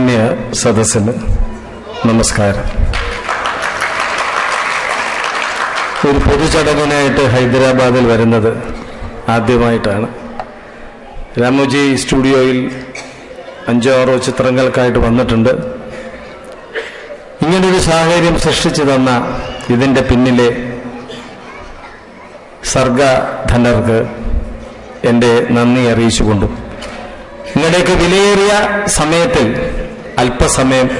ബഹുമാന്യ സദസ്സിന് നമസ്കാരം. ഒരു പൊതുചടങ്ങിനായിട്ട് ഹൈദരാബാദിൽ വരുന്നത് ആദ്യമായിട്ടാണ്. രാമുജി സ്റ്റുഡിയോയിൽ അഞ്ചോ ആറോ ചിത്രങ്ങൾക്കായിട്ട് വന്നിട്ടുണ്ട്. ഇങ്ങനൊരു സാഹചര്യം സൃഷ്ടിച്ചു തന്ന ഇതിന്റെ പിന്നിലെ സർഗധനർക്ക് എന്റെ നന്ദി അറിയിച്ചുകൊണ്ടും. നിങ്ങളുടെയൊക്കെ വിലയേറിയ സമയത്തിൽ അല്പസമയം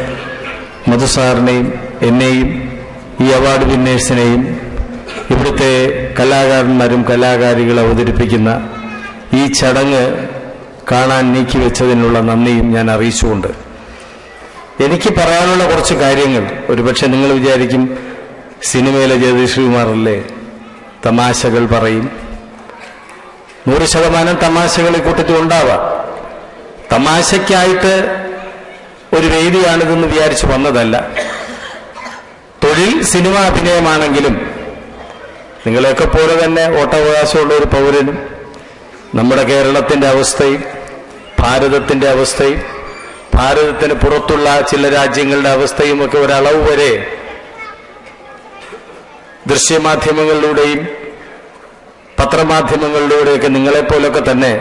മധുസാറിനെയും എന്നെയും ഈ അവാർഡ് വിന്നേഴ്സിനെയും ഇവിടുത്തെ കലാകാരന്മാരും കലാകാരികളെ അവതരിപ്പിക്കുന്ന ഈ ചടങ്ങ് കാണാൻ നീക്കിവെച്ചതിനുള്ള നന്ദിയും ഞാൻ അറിയിച്ചുകൊണ്ട്. എനിക്ക് പറയാനുള്ള കുറച്ച് കാര്യങ്ങൾ. ഒരുപക്ഷെ നിങ്ങൾ വിചാരിക്കും സിനിമയിലെ ജഗദീശ്കുമാറല്ലേ തമാശകൾ പറയും. നൂറ് ശതമാനം തമാശകൾ ഈ കൂട്ടത്തിൽ ഉണ്ടാവാം. തമാശയ്ക്കായിട്ട് ഒരു വേദിയാണിതെന്ന് വിചാരിച്ചു വന്നതല്ല. തൊഴിൽ സിനിമ അഭിനയമാണെങ്കിലും നിങ്ങളെയൊക്കെ പോലെ തന്നെ വോട്ടവകാശമുള്ള ഒരു പൗരനും നമ്മുടെ കേരളത്തിന്റെ അവസ്ഥയും ഭാരതത്തിന്റെ അവസ്ഥയും ഭാരതത്തിന് പുറത്തുള്ള ചില രാജ്യങ്ങളുടെ അവസ്ഥയും ഒക്കെ ഒരളവ് വരെ ദൃശ്യമാധ്യമങ്ങളിലൂടെയും പത്രമാധ്യമങ്ങളിലൂടെയൊക്കെ നിങ്ങളെപ്പോലൊക്കെ തന്നെ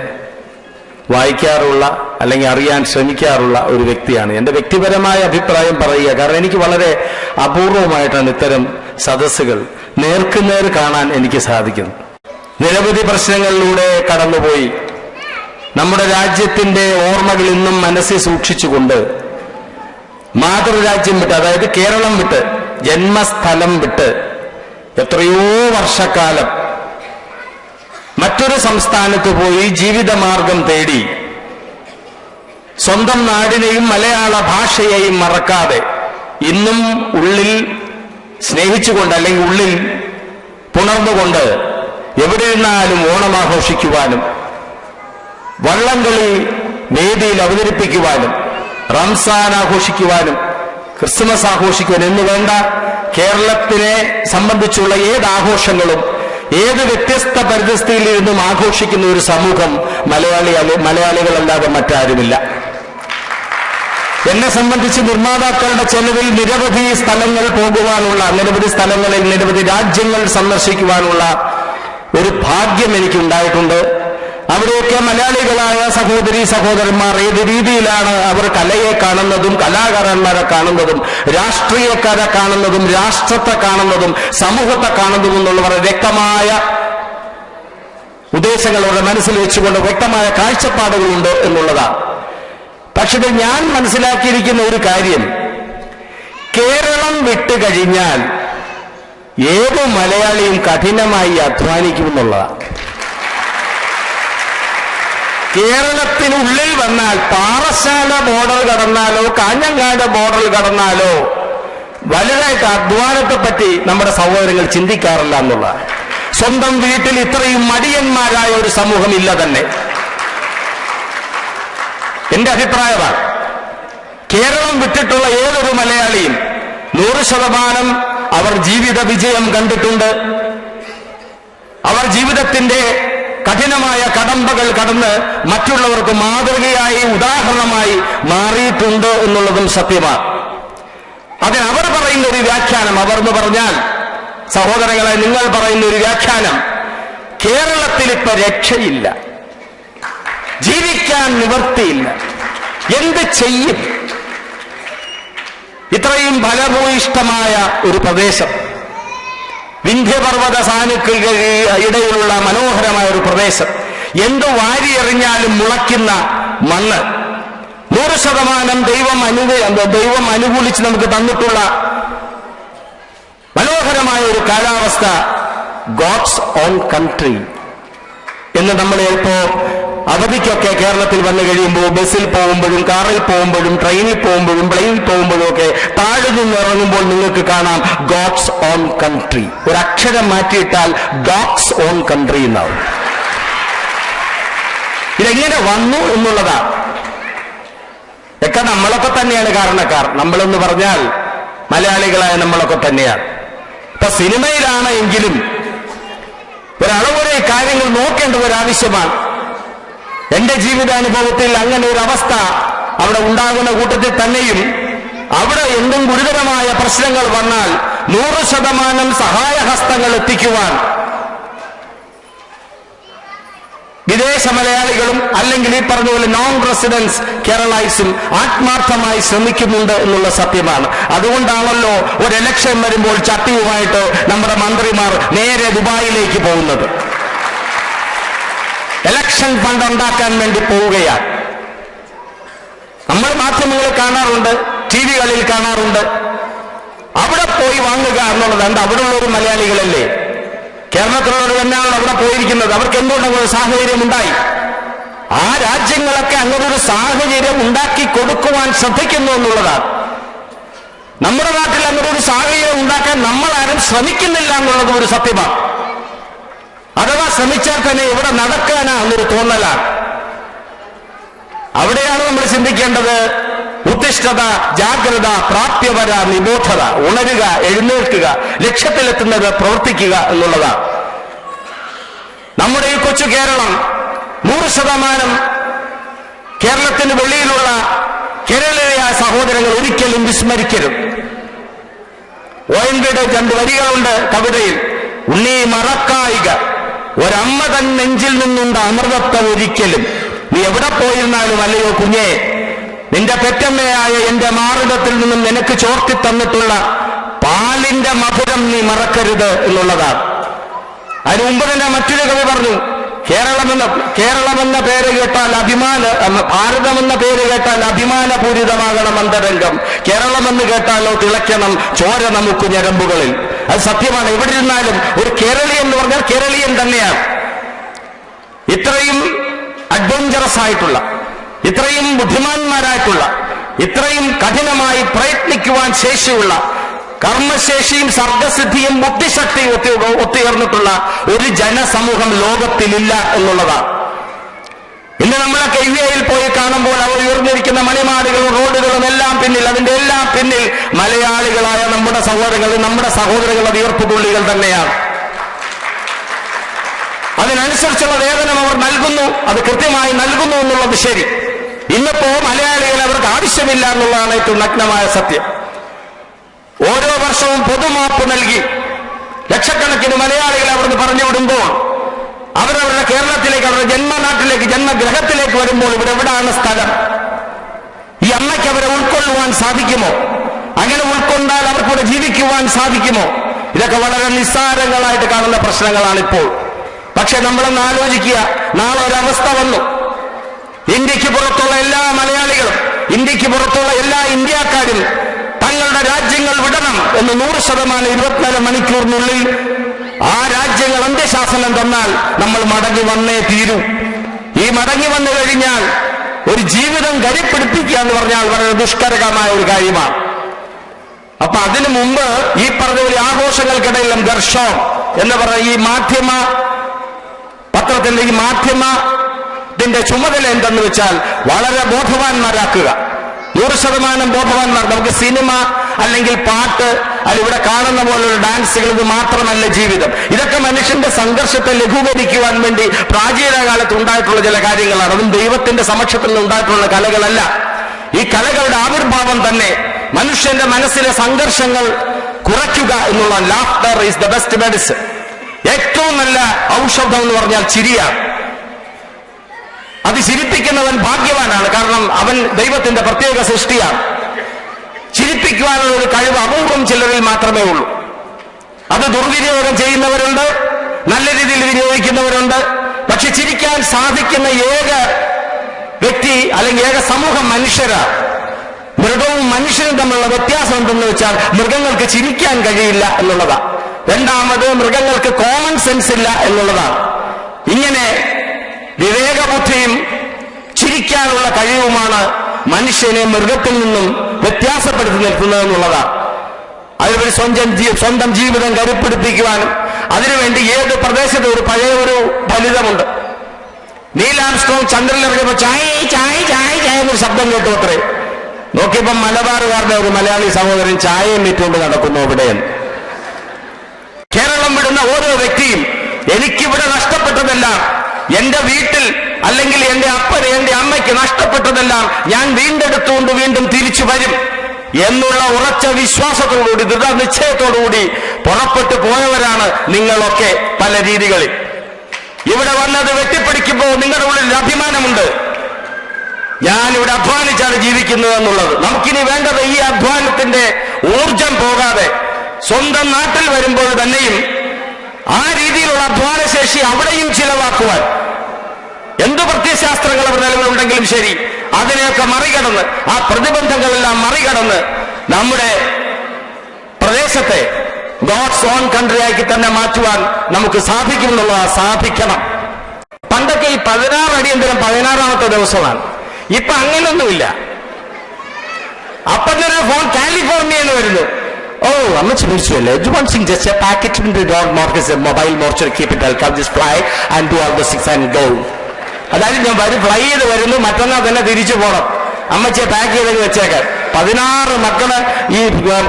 വായിക്കാറുള്ള അല്ലെങ്കിൽ അറിയാൻ ശ്രമിക്കാറുള്ള ഒരു വ്യക്തിയാണ്. എന്റെ വ്യക്തിപരമായ അഭിപ്രായം പറയുക കാരണം എനിക്ക് വളരെ അപൂർവമായിട്ടാണ് ഇത്തരം സദസ്സുകൾ നേർക്കുനേർ കാണാൻ എനിക്ക് സാധിക്കുന്നത്. നിരവധി പ്രശ്നങ്ങളിലൂടെ കടന്നുപോയി. നമ്മുടെ രാജ്യത്തിന്റെ ഓർമ്മകൾ ഇന്നും മനസ്സിൽ സൂക്ഷിച്ചുകൊണ്ട് മാതൃരാജ്യം വിട്ട് അതായത് കേരളം വിട്ട് ജന്മസ്ഥലം വിട്ട് എത്രയോ വർഷക്കാലം മറ്റൊരു സംസ്ഥാനത്ത് പോയി ജീവിതമാർഗം തേടി സ്വന്തം നാടിനെയും മലയാള ഭാഷയെയും മറക്കാതെ ഇന്നും ഉള്ളിൽ സ്നേഹിച്ചുകൊണ്ട് അല്ലെങ്കിൽ ഉള്ളിൽ പുണർന്നുകൊണ്ട് എവിടെ നിന്നാലും ഓണം ആഘോഷിക്കുവാനും വള്ളംകളി വേദിയിൽ അവതരിപ്പിക്കുവാനും റംസാൻ ആഘോഷിക്കുവാനും ക്രിസ്മസ് ആഘോഷിക്കുവാനും എന്ന് വേണ്ട കേരളത്തിനെ സംബന്ധിച്ചുള്ള ഏത് ആഘോഷങ്ങളും ഏത് വ്യത്യസ്ത പരിതസ്ഥിതിയിൽ ഇരുന്നും ആഘോഷിക്കുന്ന ഒരു സമൂഹം മലയാളി മലയാളികളല്ലാതെ മറ്റാരുമില്ല. എന്നെ സംബന്ധിച്ച് നിർമ്മാതാക്കളുടെ ചെലവിൽ നിരവധി സ്ഥലങ്ങൾ പോകുവാനുള്ള നിരവധി സ്ഥലങ്ങളിൽ നിരവധി രാജ്യങ്ങൾ സന്ദർശിക്കുവാനുള്ള ഒരു ഭാഗ്യം എനിക്കുണ്ടായിട്ടുണ്ട്. അവിടെയൊക്കെ മലയാളികളായ സഹോദരി സഹോദരന്മാർ ഏത് രീതിയിലാണ് അവർ കലയെ കാണുന്നതും കലാകാരന്മാരെ കാണുന്നതും രാഷ്ട്രീയക്കാരെ കാണുന്നതും രാഷ്ട്രത്തെ കാണുന്നതും സമൂഹത്തെ കാണുന്നതും എന്നുള്ള വളരെ വ്യക്തമായ ഉദ്ദേശങ്ങൾ അവരുടെ മനസ്സിൽ വെച്ചുകൊണ്ട് വ്യക്തമായ കാഴ്ചപ്പാടുകളുണ്ട് എന്നുള്ളതാണ്. പക്ഷേ ഞാൻ മനസ്സിലാക്കിയിരിക്കുന്ന ഒരു കാര്യം. കേരളം വിട്ടുകഴിഞ്ഞാൽ ഏത് മലയാളിയും കഠിനമായി അധ്വാനിക്കുമെന്നുള്ളതാണ് കേരളത്തിനുള്ളിൽ വന്നാൽ പാറശാല ബോർഡർ കടന്നാലോ കാഞ്ഞങ്ങാട് ബോർഡർ കടന്നാലോ വലുതായിട്ട് അധ്വാനത്തെ പറ്റി നമ്മുടെ സഹോദരങ്ങൾ ചിന്തിക്കാറില്ല എന്നുള്ള സ്വന്തം വീട്ടിൽ ഇത്രയും മടിയന്മാരായ ഒരു സമൂഹം ഇല്ല തന്നെ. എന്റെ അഭിപ്രായമാണ്. കേരളം വിട്ടിട്ടുള്ള ഏതൊരു മലയാളിയും നൂറ് ശതമാനം അവർ ജീവിത വിജയം കണ്ടിട്ടുണ്ട്. അവർ ജീവിതത്തിന്റെ കഠിനമായ കടമ്പകൾ കടന്ന് മറ്റുള്ളവർക്ക് മാതൃകയായി ഉദാഹരണമായി മാറിയിട്ടുണ്ട് എന്നുള്ളതും സത്യമാണ്. അതിന് അവർ പറയുന്ന ഒരു വ്യാഖ്യാനം അവർ എന്ന് പറഞ്ഞാൽ സഹോദരങ്ങളെ നിങ്ങൾ പറയുന്ന ഒരു വ്യാഖ്യാനം കേരളത്തിൽ ഇപ്പൊ രക്ഷയില്ല. ജീവിക്കാൻ നിവർത്തിയില്ല എന്ത് ചെയ്യും? ഇത്രയും ഫലഭൂയിഷ്ടമായ ഒരു പ്രദേശം. വിന്ധ്യപർവത സാനുക്കൾ ഇടയിലുള്ള മനോഹരമായ ഒരു പ്രദേശം. എന്ത് വാരിയെറിഞ്ഞാലും മുളയ്ക്കുന്ന മണ്ണ്. നൂറ് ശതമാനം ദൈവം അനു ദൈവം അനുകൂലിച്ച് നമുക്ക് തന്നിട്ടുള്ള മനോഹരമായ ഒരു കാലാവസ്ഥ ഗോഡ്സ് ഓൺ കൺട്രി എന്ന് നമ്മളെ ചിലപ്പോ അവധിക്കൊക്കെ കേരളത്തിൽ വന്നു കഴിയുമ്പോൾ ബസ്സിൽ പോകുമ്പോഴും കാറിൽ പോകുമ്പോഴും ട്രെയിനിൽ പോകുമ്പോഴും പ്ലെയിനിൽ പോകുമ്പോഴും ഒക്കെ താഴെ നിന്ന് ഇറങ്ങുമ്പോൾ നിങ്ങൾക്ക് കാണാം ഗോഡ്സ് ഓൺ കൺട്രി ഒരു അക്ഷരം മാറ്റിയിട്ടാൽ ഗോഡ്സ് ഓൺ കൺട്രി എന്നാവും. ഇതെങ്ങനെ വന്നു എന്നുള്ളതാണ്. ഒക്കെ നമ്മളൊക്കെ തന്നെയാണ് കാരണക്കാർ. നമ്മളെന്ന് പറഞ്ഞാൽ മലയാളികളായ നമ്മളൊക്കെ തന്നെയാണ്. ഇപ്പൊ സിനിമയിലാണ് എങ്കിലും ഒരളവരെ കാര്യങ്ങൾ നോക്കേണ്ട ഒരു ആവശ്യമാണ് എന്റെ ജീവിതാനുഭവത്തിൽ അങ്ങനെ ഒരു അവസ്ഥ അവിടെ ഉണ്ടാകുന്ന കൂട്ടത്തിൽ തന്നെയും അവിടെ എന്തും ഗുരുതരമായ പ്രശ്നങ്ങൾ വന്നാൽ നൂറ് ശതമാനം സഹായഹസ്തങ്ങൾ എത്തിക്കുവാൻ വിദേശ മലയാളികളും അല്ലെങ്കിൽ ഈ പറഞ്ഞ പോലെ നോൺ റെസിഡൻസ് കേരളൈസും ആത്മാർത്ഥമായി ശ്രമിക്കുന്നുണ്ട് എന്നുള്ള സത്യമാണ്. അതുകൊണ്ടാണല്ലോ ഒരു ഇലക്ഷൻ വരുമ്പോൾ ചട്ടിയുമായിട്ട് നമ്മുടെ മന്ത്രിമാർ നേരെ ദുബായിലേക്ക് പോകുന്നത്. ഇലക്ഷൻ ഫണ്ട് ഉണ്ടാക്കാൻ വേണ്ടി പോവുകയാണ്. നമ്മൾ മാധ്യമങ്ങളിൽ കാണാറുണ്ട് ടി വികളിൽ കാണാറുണ്ട്. അവിടെ പോയി വാങ്ങുക എന്നുള്ളത് എന്താ? അവിടെ ഉള്ള ഒരു മലയാളികളല്ലേ? കേരളത്തിലുള്ളവർ തന്നെയാണ് അവിടെ പോയിരിക്കുന്നത്. അവർക്ക് എന്തുകൊണ്ട് അങ്ങനെ ഒരു സാഹചര്യം ഉണ്ടായി? ആ രാജ്യങ്ങളൊക്കെ അങ്ങനെ ഒരു സാഹചര്യം ഉണ്ടാക്കി കൊടുക്കുവാൻ ശ്രദ്ധിക്കുന്നു എന്നുള്ളതാണ്. നമ്മുടെ നാട്ടിൽ അങ്ങനെ ഒരു സാഹചര്യം ഉണ്ടാക്കാൻ നമ്മൾ ആരും ശ്രമിക്കുന്നില്ല എന്നുള്ളത് ഒരു സത്യമാണ്. അഥവാ ശ്രമിച്ചാൽ തന്നെ ഇവിടെ നടക്കാനാ എന്നൊരു തോന്നലാണ് അവിടെയാണ് നമ്മൾ ചിന്തിക്കേണ്ടത്. ഉത്തിഷ്ഠത ജാഗ്രത പ്രാപ്യവര നിബോധത ഉണരുക എഴുന്നേൽക്കുക ലക്ഷ്യത്തിലെത്തുന്നത് പ്രവർത്തിക്കുക എന്നുള്ളതാണ്. നമ്മുടെ ഈ കൊച്ചു കേരളം നൂറ് ശതമാനം കേരളത്തിന് വെളിയിലുള്ള കേരളീയ സഹോദരങ്ങൾ ഒരിക്കലും വിസ്മരിക്കരുത്. ഒ എൻ രണ്ട് വരികളുണ്ട് കവിതയിൽ. ഉണ്ണി മറക്കായിക. ഒരമ്മ തൻ നെഞ്ചിൽ നിന്നുണ്ട് അമൃതത്വം ഒരിക്കലും. നീ എവിടെ പോയിരുന്നാലും അല്ലയോ കുഞ്ഞെ? നിന്റെ പെറ്റമ്മയായ എന്റെ മാറിടത്തിൽ നിന്നും നിനക്ക് ചോർത്തി തന്നിട്ടുള്ള പാലിന്റെ മധുരം നീ മറക്കരുത് എന്നുള്ളതാണ് അതിന് മുമ്പ് തന്നെ മറ്റൊരു കവി പറഞ്ഞു കേരളമെന്ന കേരളമെന്ന പേര് കേട്ടാൽ അഭിമാന ഭാരതമെന്ന പേര് കേട്ടാൽ അഭിമാനപൂരിതമാകണം അന്തരംഗം. കേരളമെന്ന് കേട്ടാലോ തിളയ്ക്കണം ചോര നമുക്ക് ഞരമ്പുകളിൽ. അത് സത്യമാണ്. എവിടെ ഇരുന്നാലും ഒരു കേരളീയൻ എന്ന് പറഞ്ഞാൽ കേരളീയൻ തന്നെയാണ്. ഇത്രയും അഡ്വഞ്ചറസ് ആയിട്ടുള്ള ഇത്രയും ബുദ്ധിമാന്മാരായിട്ടുള്ള ഇത്രയും കഠിനമായി പ്രയത്നിക്കുവാൻ ശേഷിയുള്ള കർമ്മശേഷിയും സർഗസിദ്ധിയും ബുദ്ധിശക്തിയും ഒത്തി ഒത്തുയർന്നിട്ടുള്ള ഒരു ജനസമൂഹം ലോകത്തിലില്ല എന്നുള്ളതാണ്. ഇന്ന് നമ്മളൊക്കെ കൈവ്യയിൽ പോയി കാണുമ്പോൾ അവർ ഉയർന്നിരിക്കുന്ന മണിമാടുകളും റോഡുകളും എല്ലാം പിന്നിൽ അതിന്റെ എല്ലാം പിന്നിൽ മലയാളികളായ നമ്മുടെ സഹോദരങ്ങൾ നമ്മുടെ സഹോദരങ്ങളുടെ വിയർപ്പുപുള്ളികൾ തന്നെയാണ്. അതിനനുസരിച്ചുള്ള വേതനം അവർ നൽകുന്നു അത് കൃത്യമായി നൽകുന്നു എന്നുള്ളത് ശരി. ഇന്നിപ്പോ മലയാളികൾ അവർക്ക് ആവശ്യമില്ല എന്നുള്ളതാണ് ഏറ്റവും നഗ്നമായ സത്യം. ഓരോ വർഷവും പൊതുമാപ്പ് നൽകി. ലക്ഷക്കണക്കിന് മലയാളികൾ അവിടുന്ന് പറഞ്ഞു വിടുമ്പോൾ അവരവരുടെ കേരളത്തിലേക്ക് അവരുടെ ജന്മനാട്ടിലേക്ക് ജന്മഗ്രഹത്തിലേക്ക് വരുമ്പോൾ ഇവിടെ എവിടാണ് സ്ഥലം? ഈ അമ്മയ്ക്ക് അവരെ ഉൾക്കൊള്ളുവാൻ സാധിക്കുമോ? അങ്ങനെ ഉൾക്കൊണ്ടാൽ അവർക്കൂടെ ജീവിക്കുവാൻ സാധിക്കുമോ? ഇതൊക്കെ വളരെ നിസ്സാരങ്ങളായിട്ട് കാണുന്ന പ്രശ്നങ്ങളാണ് ഇപ്പോൾ പക്ഷെ നമ്മളൊന്ന് ആലോചിക്കുക നാളെ ഒരവസ്ഥ വന്നു. ഇന്ത്യയ്ക്ക് പുറത്തുള്ള എല്ലാ മലയാളികളും ഇന്ത്യയ്ക്ക് പുറത്തുള്ള എല്ലാ ഇന്ത്യക്കാരും തങ്ങളുടെ രാജ്യങ്ങൾ വിടണം എന്ന് നൂറ് ശതമാനം ഇരുപത്തിനാല് മണിക്കൂറിനുള്ളിൽ ആ രാജ്യങ്ങൾ അന്ത്യശാസനം തന്നാൽ നമ്മൾ മടങ്ങി വന്നേ തീരൂ. ഈ മടങ്ങി വന്നു കഴിഞ്ഞാൽ ഒരു ജീവിതം കരിപ്പിടിപ്പിക്കുക എന്ന് പറഞ്ഞാൽ വളരെ ദുഷ്കരകമായ ഒരു കാര്യമാണ്. അപ്പൊ അതിനു മുമ്പ് ഈ പറഞ്ഞ ഒരു ആഘോഷങ്ങൾക്കിടയിലും ദർശോ എന്ന് പറഞ്ഞ ഈ മാധ്യമ പത്രത്തിന്റെ ഈ മാധ്യമത്തിന്റെ ചുമതല എന്തെന്ന് വെച്ചാൽ വളരെ ബോധവാന്മാരാക്കുക. നൂറ് ശതമാനം ബോധവാന്മാർ. നമുക്ക് സിനിമ അല്ലെങ്കിൽ പാട്ട് ഇവിടെ കാണുന്ന പോലുള്ള ഡാൻസുകൾ ഇത് മാത്രമല്ല ജീവിതം. ഇതൊക്കെ മനുഷ്യന്റെ സംഘർഷത്തെ ലഘൂകരിക്കുവാൻ വേണ്ടി പ്രാചീന കാലത്ത് ഉണ്ടായിട്ടുള്ള ചില കാര്യങ്ങളാണ്. അതും ദൈവത്തിന്റെ സമക്ഷത്തിൽ ഉണ്ടായിട്ടുള്ള കലകളല്ല. ഈ കലകളുടെ ആവിർഭാവം തന്നെ മനുഷ്യന്റെ മനസ്സിലെ സംഘർഷങ്ങൾ കുറയ്ക്കുക എന്നുള്ള laughter is the best medicine ഏറ്റവും നല്ല ഔഷധം എന്ന് പറഞ്ഞാൽ ചിരിയാണ് അത് ചിരിപ്പിക്കുന്നവൻ ഭാഗ്യവാനാണ്. കാരണം അവൻ ദൈവത്തിന്റെ പ്രത്യേക സൃഷ്ടിയാണ്. ചിരിപ്പിക്കുവാനുള്ള ഒരു കഴിവ് അപൂർവം ചിലരിൽ മാത്രമേ ഉള്ളൂ. അത് ദുർവിനിയോഗം ചെയ്യുന്നവരുണ്ട് നല്ല രീതിയിൽ വിനിയോഗിക്കുന്നവരുണ്ട്. പക്ഷെ ചിരിക്കാൻ സാധിക്കുന്ന ഏക വ്യക്തി അല്ലെങ്കിൽ ഏക സമൂഹം മനുഷ്യരാണ് മൃഗവും മനുഷ്യനും തമ്മിലുള്ള വ്യത്യാസം എന്തെന്ന് വെച്ചാൽ മൃഗങ്ങൾക്ക് ചിരിക്കാൻ കഴിയില്ല എന്നുള്ളതാണ് രണ്ടാമത് മൃഗങ്ങൾക്ക് കോമൺ സെൻസ് ഇല്ല എന്നുള്ളതാണ് ഇങ്ങനെ വിവേകബുദ്ധിയും ചിരിക്കാനുള്ള കഴിവുമാണ് മനുഷ്യനെ മൃഗത്തിൽ നിന്നും വ്യത്യാസപ്പെടുത്തി നിർത്തുന്നത് എന്നുള്ളതാണ്. അതിനുവേണ്ടി സ്വന്തം സ്വന്തം ജീവിതം കരുപ്പിടിപ്പിക്കുവാനും അതിനുവേണ്ടി ഏത് പ്രദേശത്ത് ഒരു പഴയ ഒരു ഫലിതമുണ്ട്. നീലാംസ്ട്രോങ് ചന്ദ്രനിറങ്ങിയപ്പോ ചായ ചായ ചായ ചായ എന്നൊരു ശബ്ദം കേട്ടു അത്രേ. നോക്കിയപ്പം മലബാറുകാരുടെ ഒരു മലയാളി സഹോദരൻ ചായയും വിറ്റുകൊണ്ട് നടക്കുന്നു ഇവിടെയെന്ന് കേരളം വിടുന്ന ഓരോ വ്യക്തിയും എനിക്കിവിടെ നഷ്ടപ്പെട്ടതെല്ലാം എന്റെ വീട്ടിൽ അല്ലെങ്കിൽ എന്റെ അപ്പന് എന്റെ അമ്മയ്ക്ക് നഷ്ടപ്പെട്ടതെല്ലാം ഞാൻ വീണ്ടെടുത്തുകൊണ്ട് വീണ്ടും തിരിച്ചു വരും എന്നുള്ള ഉറച്ച വിശ്വാസത്തോടുകൂടി ദൃഢനിശ്ചയത്തോടുകൂടി പുറപ്പെട്ടു പോയവരാണ് നിങ്ങളൊക്കെ പല രീതികളിൽ. ഇവിടെ വന്നത് വെട്ടിപ്പിടിക്കുമ്പോൾ നിങ്ങളുടെ ഉള്ളിൽ അഭിമാനമുണ്ട്. ഞാൻ ഇവിടെ അധ്വാനിച്ചാണ് ജീവിക്കുന്നത് എന്നുള്ളത്. നമുക്കിനി വേണ്ടത് ഈ അധ്വാനത്തിന്റെ ഊർജം പോകാതെ സ്വന്തം നാട്ടിൽ വരുമ്പോൾ തന്നെയും ആ രീതിയിലുള്ള അധ്വാനശേഷി അവിടെയും ചിലവാക്കുവാൻ എന്ത് പ്രത്യശാസ്ത്രങ്ങൾ അവർ നിലവിലുണ്ടെങ്കിലും ശരി അതിനെയൊക്കെ മറികടന്ന് ആ പ്രതിബന്ധങ്ങളെല്ലാം മറികടന്ന് നമ്മുടെ പ്രദേശത്തെ ഗോഡ്സ് ഓൺ കൺട്രി ആക്കി തന്നെ മാറ്റുവാൻ നമുക്ക് സാധിക്കും എന്നുള്ളത് സാധിക്കണം. പണ്ടൊക്കെ ഈ പതിനാറ് അടിയന്തരം പതിനാറാമത്തെ ദിവസമാണ്. ഇപ്പൊ അങ്ങനെയൊന്നുമില്ല. അപ്പൊ തന്നെ ഫോൺ കാലിഫോർണിയയിൽ വരുന്നു. ഓ അമ്മച്ച് വിളിച്ചുവല്ലേ one sing just packet in dot മോർക്കസ് mobile മോർച്ചർ keep it come just fly and do all the six and go അതായത് ഞാൻ വരി ഫ്ലൈ ചെയ്ത് വരുന്നു മറ്റന്നാൾ തന്നെ തിരിച്ചു പോകണം അമ്മച്ചിയെ പാക്ക് ചെയ്തത് വെച്ചേക്കാൻ പതിനാറ് മക്കൾ ഈ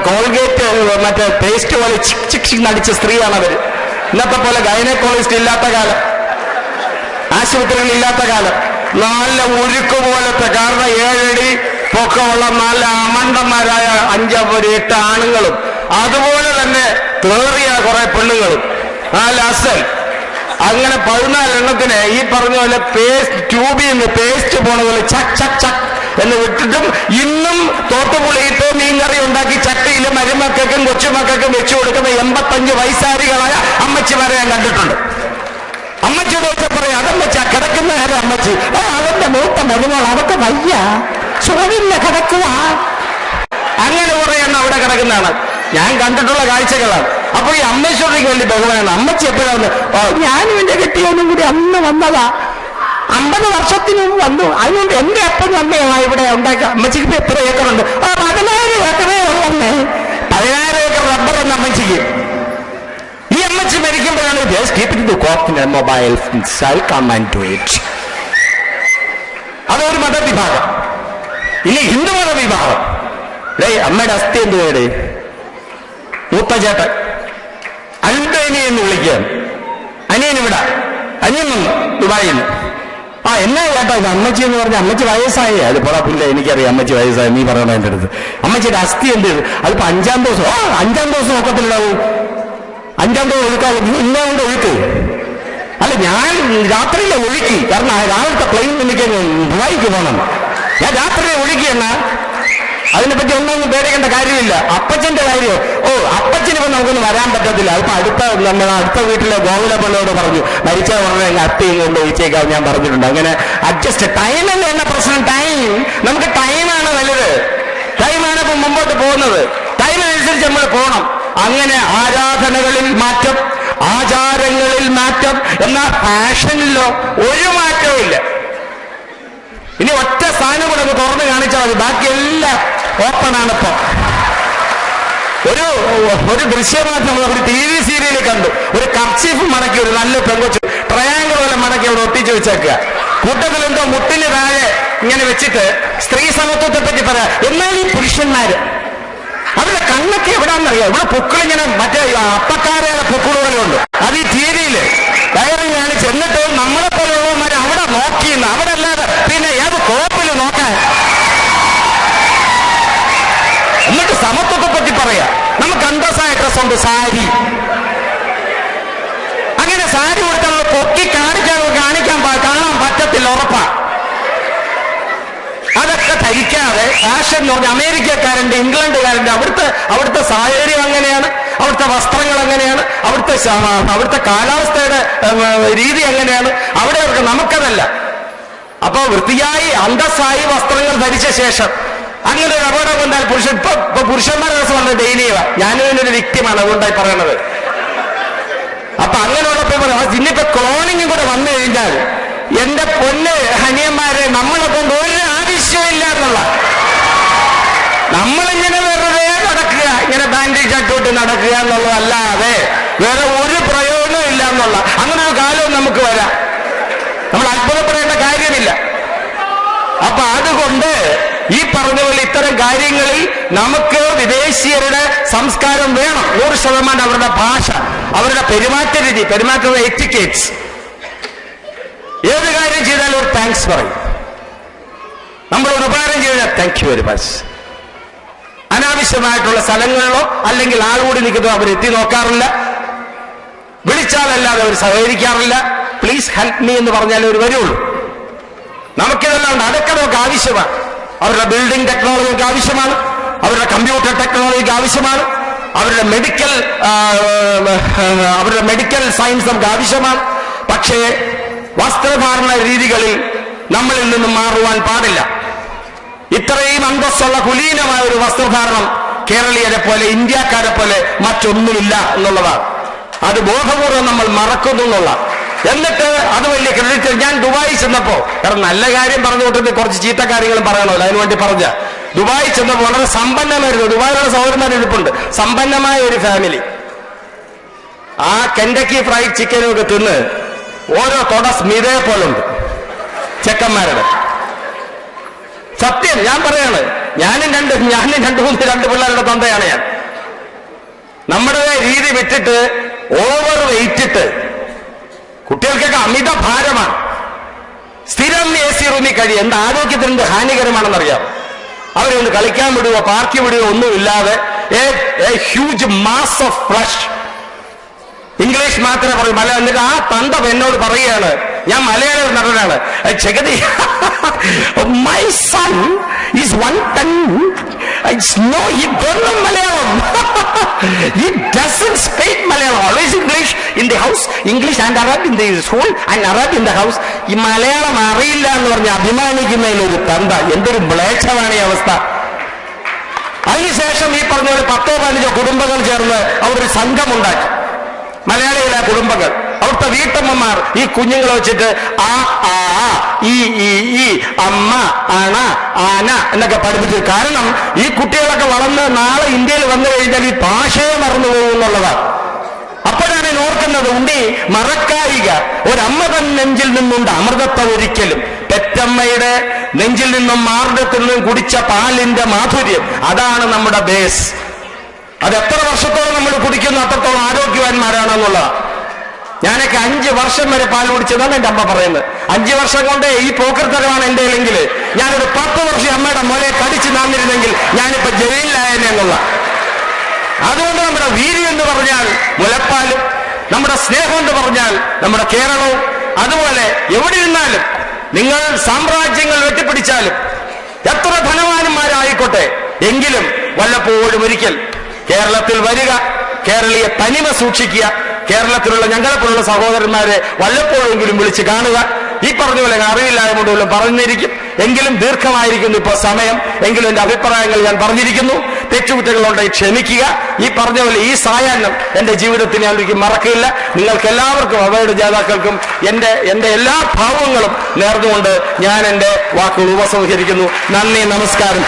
കോൾഗേറ്റ് മറ്റേ പേസ്റ്റ് പോലെ ചിക് ചിക് ചിക് നടിച്ച സ്ത്രീയാണ് അവർ. ഇന്നത്തെ പോലെ ഗൈനക്കോളജിസ്റ്റ് ഇല്ലാത്ത കാലം. ആശുപത്രികൾ ഇല്ലാത്ത കാലം. നല്ല ഉരുക്ക് പോലത്തെ കാരണം ഏഴടി പൊക്കമുള്ള നല്ല അമണ്ടന്മാരായ അഞ്ചൊരു എട്ട് ആണുങ്ങളും. അതുപോലെ തന്നെ തേറിയ കുറെ പെണ്ണുങ്ങളും. നല്ല അസൽ അങ്ങനെ പതിനാലെണ്ണത്തിന് ഈ പറഞ്ഞ പോലെ പേസ്റ്റ് ട്യൂബിൽ നിന്ന് പേസ്റ്റ് പോണ പോലെ ചക് ചക് ചക് എന്ന് വിട്ടിട്ടും ഇന്നും തോട്ടുപുളിയിട്ട് മീൻകറി ഉണ്ടാക്കി ചക്കയിൽ മരുമക്കൾക്കും കൊച്ചുമക്കൾക്കും വെച്ചു കൊടുക്കുന്ന എൺപത്തഞ്ച് വയസ്സാരികളായ അമ്മച്ചിമാരെ ഞാൻ കണ്ടിട്ടുണ്ട്. അമ്മച്ചി നോക്കി പറയാം അതമ്മച്ച കിടക്കുന്ന ആരും അമ്മച്ചി. അവന്റെ മൂത്ത മരുമോൾ അവക്ക് വയ്യ. സുഖമില്ല കിടക്കുക അങ്ങനെ കുറേ എണ്ണം അവിടെ കിടക്കുന്നതാണ്. ഞാൻ കണ്ടിട്ടുള്ള കാഴ്ചകളാണ്. അപ്പൊ ഈ അമ്മേശ്വരിക്ക് വേണ്ടി ബഹുമാനാണ് അമ്മച്ചി എപ്പോഴാണ് ഞാനും എന്റെ കെട്ടിയവനും കൂടി അന്ന് വന്നതാ. അമ്പത് വർഷത്തിന് മുമ്പ് വന്നു. അതുകൊണ്ട് എന്റെ അപ്പനും അമ്മയാണ് ഇവിടെ ഉണ്ടാക്കുക അമ്മച്ചിക്ക് ഇപ്പൊ എത്ര ഏക്കറുണ്ട് ആ പതിനായിരം ഏക്കറേ ഉള്ളേ പതിനായിരം ഏക്കർ റബ്ബർ എന്ന അമ്മച്ചിക്ക്. ഈ അമ്മച്ചി മരിക്കുമ്പോഴാണ് ജസ്റ്റ് കീപ് മൊബൈൽ ഇറ്റ് അതൊരു മതവിഭാഗം. ഇനി ഹിന്ദു മതവിഭാഗം. അമ്മയുടെ അസ്ഥി എന്ത് വേടേ മൂത്ത ചേട്ടൻ. അൽബേനി എന്ന് വിളിക്കാൻ അനിയൻ ഇവിടെ. അനിയൻ വന്നു ദുബായിൽ ആ എന്നാ ചേട്ടാ ഇത് അമ്മച്ചി എന്ന് പറഞ്ഞ അമ്മച്ചി വയസ്സായി. അത് പുറപ്പില്ല എനിക്കറിയാം അമ്മച്ചി വയസ്സായി. നീ പറയണ എന്റെ അടുത്ത്. അമ്മച്ചിയുടെ അസ്ഥി എന്ത്? അതിപ്പോ അഞ്ചാം ദിവസം. ആ അഞ്ചാം ദിവസം ഒക്കത്തിലുണ്ടാവും. അഞ്ചാം ദിവസം ഒഴുക്കാൻ ഇന്നാ കൊണ്ട് ഒഴുക്ക്. അല്ല ഞാൻ രാത്രിയിലെ ഒഴുക്കി. കാരണം രാവിലത്തെ പ്ലെയിൻ എനിക്ക് ദുബായിക്ക് പോകണം ഞാൻ രാത്രിയിലെ ഒഴുക്കി എന്നാ അതിനെപ്പറ്റി ഒന്നും പേടിക്കേണ്ട കാര്യമില്ല. അപ്പച്ചന്റെ കാര്യം ഓ അപ്പച്ചന് ഇപ്പൊ നമുക്കൊന്നും വരാൻ പറ്റത്തില്ല. അതിപ്പോ അടുത്ത നമ്മുടെ അടുത്ത വീട്ടിലെ ഗോകുലപ്പള്ളയോട് പറഞ്ഞു മരിച്ച അങ്ങ് അത്തയും കൊണ്ട് ഒഴിച്ചേക്കാം ഞാൻ പറഞ്ഞിട്ടുണ്ട്. അങ്ങനെ അഡ്ജസ്റ്റ് ടൈം എന്ന് എന്ന പ്രശ്നം ടൈം നമുക്ക് ടൈമാണ് വലുത് ടൈമാണ് ഇപ്പൊ മുമ്പോട്ട് പോകുന്നത്. ടൈമിനനുസരിച്ച് നമ്മൾ പോകണം അങ്ങനെ ആരാധനകളിൽ മാറ്റം ആചാരങ്ങളിൽ മാറ്റം എന്നാ ഫാഷനിലോ ഒരു മാറ്റവും ഇല്ല. ഇനി ഒറ്റ സ്ഥാനം കൂടെ ഒന്ന് തുറന്ന് കാണിച്ചാൽ മതി. ബാക്കി എല്ലാം ഓപ്പൺ ആണ് ഒരു ഒരു നമ്മൾ ഒരു ടി വി സീരിയൽ കണ്ടു. ഒരു കർച്ചീഫ് മടക്കി ഒരു നല്ല പെങ്കൊച്ച് ട്രയാങ്കിൾ പോലെ മടക്കി അവിടെ ഒട്ടിച്ചു വെച്ചേക്കുക കൂട്ടത്തിലെന്തോ മുട്ടിന് താഴെ ഇങ്ങനെ വെച്ചിട്ട് സ്ത്രീ സമത്വത്തെ പറ്റി പറയാ എന്നാൽ ഈ പുരുഷന്മാര് അവരുടെ കണ്ണൊക്കെ എവിടാന്നറിയാം? ഇവിടെ പൊക്കിളിങ്ങനെ മറ്റേ അപ്പക്കാരുടെ പൊക്കിളുകളുണ്ട് അത് ഈ ടി വിയിൽ ഡയറി ഞാൻ ചെന്നിട്ട് നമ്മളെ പോലെയുള്ളവന്മാർ അവിടെ നോക്കിയിരുന്നു അവിടെ അല്ലാതെ പിന്നെ ഏത് കോപ്പിൽ നോക്കാൻ എന്നിട്ട് സമത്വത്തെ പറ്റി പറയാ നമുക്ക് ഉണ്ട് സാരി. അങ്ങനെ സാരി കൊടുത്താൽ പൊക്കി കാണിക്കാൻ കാണിക്കാൻ കാണാൻ പറ്റത്തില്ല ഉറപ്പാ. അതൊക്കെ ധരിക്കാതെ ഫാഷൻ എന്ന് പറഞ്ഞാൽ അമേരിക്കക്കാരന്റെ ഇംഗ്ലണ്ടുകാരന്റെ അവിടുത്തെ അവിടുത്തെ സാഹചര്യം അങ്ങനെയാണ് അവിടുത്തെ വസ്ത്രങ്ങൾ അങ്ങനെയാണ് അവിടുത്തെ അവിടുത്തെ കാലാവസ്ഥയുടെ രീതി അങ്ങനെയാണ്. അവിടെ അവർക്ക് നമുക്കതല്ല. അപ്പോൾ വൃത്തിയായി അന്തസ്സായി വസ്ത്രങ്ങൾ ധരിച്ച ശേഷം അങ്ങനെ ഒരു അപകടം കൊണ്ടാൽ പുരുഷൻ ഇപ്പൊ ഇപ്പൊ പുരുഷന്മാരുടെ ദിവസം വളരെ ദയനീയമാണ് ഞാനും ഇതിന്റെ വ്യക്തിമാണ് അതുകൊണ്ടായി പറയണത്. അപ്പൊ അങ്ങനെയുള്ളപ്പോ ഇന്നിപ്പോ ക്ലോണിംഗ് കൂടെ വന്നു കഴിഞ്ഞാൽ എന്റെ പൊന്ന് ഹനിയന്മാരെ നമ്മളെ കൊണ്ട് ഒരു ആവശ്യമില്ല എന്നുള്ള. നമ്മളിങ്ങനെ വെറുതെ നടക്കുക ഇങ്ങനെ ബാൻഡേജ് അട്ടോട്ട് നടക്കുക എന്നുള്ളതല്ലാതെ വേറെ ഒരു പ്രയോജനവും ഇല്ല എന്നുള്ള. അങ്ങനെ ഒരു കാലവും നമുക്ക് വരാം. നമ്മൾ അത്ഭുതപ്പെടേണ്ട കാര്യമില്ല. അപ്പൊ അതുകൊണ്ട് ഈ പറഞ്ഞ പോലെ ഇത്തരം കാര്യങ്ങളിൽ നമുക്ക് വിദേശീയരുടെ സംസ്കാരം വേണം. നൂറ് ശതമാനം അവരുടെ ഭാഷ അവരുടെ പെരുമാറ്റ രീതി പെരുമാറ്റ എറ്റിക്കേറ്റ്സ് ഏത് കാര്യം ചെയ്താലും ഒരു താങ്ക്സ് പറയും. നമ്മൾ ഒരു ഉപകാരം ചെയ്താൽ താങ്ക് യു വെരി മച്ച് അനാവശ്യമായിട്ടുള്ള സ്ഥലങ്ങളിലോ അല്ലെങ്കിൽ ആളുകൂടി നിൽക്കുന്നതോ അവർ എത്തി നോക്കാറില്ല. വിളിച്ചാലല്ലാതെ അവർ സഹകരിക്കാറില്ല. പ്ലീസ് ഹെൽപ്പ് മീ എന്ന് പറഞ്ഞാലേ അവർ വരുള്ളൂ നമുക്കിതെല്ലാം അതൊക്കെ നമുക്ക് ആവശ്യമാണ്. അവരുടെ ബിൽഡിംഗ് ടെക്നോളജിക്ക് ആവശ്യമാണ്. അവരുടെ കമ്പ്യൂട്ടർ ടെക്നോളജിക്ക് ആവശ്യമാണ്. അവരുടെ മെഡിക്കൽ അവരുടെ മെഡിക്കൽ സയൻസ് നമുക്ക് ആവശ്യമാണ്. പക്ഷേ വസ്ത്രധാരണ രീതികളിൽ നമ്മളിൽ നിന്നും മാറുവാൻ പാടില്ല. ഇത്രയും അന്തസ്സുള്ള കുലീനമായ ഒരു വസ്ത്രധാരണം കേരളീയരെ പോലെ ഇന്ത്യക്കാരെ പോലെ മറ്റൊന്നുമില്ല എന്നുള്ളതാണ്. അത് ബോധപൂർവം നമ്മൾ മറക്കുന്നു എന്നുള്ള എന്നിട്ട് അത് വലിയ ക്രെഡിറ്റ് ഞാൻ ദുബായി ചെന്നപ്പോ കാരണം നല്ല കാര്യം പറഞ്ഞു കൂട്ടത്തിൽ കുറച്ച് ചീത്ത കാര്യങ്ങളും പറയണമല്ലോ അതിനുവേണ്ടി പറഞ്ഞ. ദുബായി ചെന്നപ്പോൾ വളരെ സമ്പന്നമായിരുന്നു ദുബായിലുള്ള സഹോദരന്മാർ ഇരിപ്പുണ്ട്. സമ്പന്നമായ ഒരു ഫാമിലി ആ കെൻഡക്കി ഫ്രൈഡ് ചിക്കനും ഒക്കെ തിന്ന് ഓരോ തൊട സ്മിതയെ ഉണ്ട് ചെക്കന്മാരുടെ. സത്യം ഞാൻ പറയാണ്. ഞാനും രണ്ട് ഞാനും രണ്ടു മൂന്ന് രണ്ട് പിള്ളേരുടെ തന്തയാണ് ഞാൻ. നമ്മുടെ രീതി വിട്ടിട്ട് ഓവർ വെയിറ്റിട്ട് കുട്ടികൾക്കൊക്കെ അമിത ഭാരമാണ്. സ്ഥിരം എ സി റൂമിൽ കഴിയും എന്ത് ആരോഗ്യത്തിന് എന്ത് ഹാനികരമാണെന്നറിയാം. അവരെ ഒന്ന് കളിക്കാൻ വിടുകയോ പാർക്കി വിടുകയോ ഒന്നുമില്ലാതെ huge mass of flush. English മാത്രമേ പറയൂ. മലയാളം എന്നിട്ട് ആ തന്ത എന്നോട് പറയുകയാണ്. ഞാൻ മലയാള നടനാണ് Jagathy my son is one ton no Malayalam in the house English and Arab in the school and Arab in the house ഈ മലയാളം അറിയില്ല എന്ന് പറഞ്ഞ് അഭിമാനിക്കുന്നതിൽ ഒരു തന്ത. എന്തൊരു മ്ലേച്ഛമാണ് ഈ അവസ്ഥ. അതിനുശേഷം ഈ പറഞ്ഞ ഒരു പത്തോ പതിനഞ്ചോ കുടുംബങ്ങൾ ചേർന്ന് അവർ ഒരു സംഘമുണ്ടാക്കി. മലയാളികളെ കുടുംബങ്ങൾ. അവിടുത്തെ വീട്ടമ്മമാർ ഈ കുഞ്ഞുങ്ങളെ വെച്ചിട്ട് ആ ആ ഈ ഈ അമ്മ അണ ആന എന്നൊക്കെ പഠിപ്പിച്ചു കാരണം ഈ കുട്ടികളൊക്കെ വളർന്ന് നാളെ ഇന്ത്യയിൽ വന്നു കഴിഞ്ഞാൽ ഈ ഭാഷയെ മറന്നു പോകും എന്നുള്ളതാണ്. അപ്പോഴാണ് ഞാൻ ഓർക്കുന്നത് ഉണ്ട് മറക്കായിക. ഒരമ്മ തൻ നെഞ്ചിൽ നിന്നുണ്ട് അമൃതത്വം ഒരിക്കലും പെറ്റമ്മയുടെ നെഞ്ചിൽ നിന്നും മാർഗത്തിൽ നിന്നും കുടിച്ച പാലിന്റെ മാധുര്യം. അതാണ് നമ്മുടെ ബേസ് അത് എത്ര വർഷത്തോളം നമ്മൾ കുടിക്കുന്നു അത്രത്തോളം ആരോഗ്യവാന്മാരാണെന്നുള്ള ഞാനൊക്കെ അഞ്ച് വർഷം വരെ പാൽ കുടിച്ചതാണ് എന്റെ അമ്മ പറയുന്നത്. അഞ്ച് വർഷം കൊണ്ട് ഈ പോക്കർത്തരമാണ് എന്റെ ഇല്ലെങ്കിൽ ഞാനൊരു പത്ത് വർഷം അമ്മയുടെ മോലെ കടിച്ച് നന്നിരുന്നെങ്കിൽ ഞാനിപ്പോ ജയിലിലായെന്നുള്ള അതുകൊണ്ട് നമ്മുടെ വീര്യം എന്ന് പറഞ്ഞാൽ മുലപ്പാലും നമ്മുടെ സ്നേഹം എന്ന് പറഞ്ഞാൽ നമ്മുടെ കേരളവും അതുപോലെ എവിടെ ഇരുന്നാലും നിങ്ങൾ സാമ്രാജ്യങ്ങൾ വെട്ടിപ്പിടിച്ചാലും എത്ര ധനവാനന്മാരായിക്കോട്ടെ എങ്കിലും വല്ലപ്പോഴും ഒരിക്കൽ കേരളത്തിൽ വരിക കേരളീയ തനിമ സൂക്ഷിക്കുക കേരളത്തിലുള്ള ഞങ്ങളെപ്പോലുള്ള സഹോദരന്മാരെ വല്ലപ്പോഴെങ്കിലും വിളിച്ച് കാണുക. ഈ പറഞ്ഞ പോലെ അറിവില്ലായ്മ കൊണ്ട് പറഞ്ഞിരിക്കും. എങ്കിലും ദീർഘമായിരിക്കുന്നു ഇപ്പോൾ സമയം. എങ്കിലും എന്റെ അഭിപ്രായങ്ങൾ ഞാൻ പറഞ്ഞിരിക്കുന്നു. തെറ്റുകുറ്റങ്ങളുണ്ടെങ്കിൽ ക്ഷമിക്കുക. ഈ പറഞ്ഞ പോലെ ഈ സായാഹ്നം എന്റെ ജീവിതത്തിൽ ഞാൻ ഒരിക്കലും മറക്കില്ല. നിങ്ങൾക്ക് എല്ലാവർക്കും അവയുടെ ജേതാക്കൾക്കും എന്റെ എന്റെ എല്ലാ ഭാവങ്ങളും നേർന്നുകൊണ്ട് ഞാൻ എന്റെ വാക്കുകൾ ഉപസംഹരിക്കുന്നു. നന്ദി നമസ്കാരം.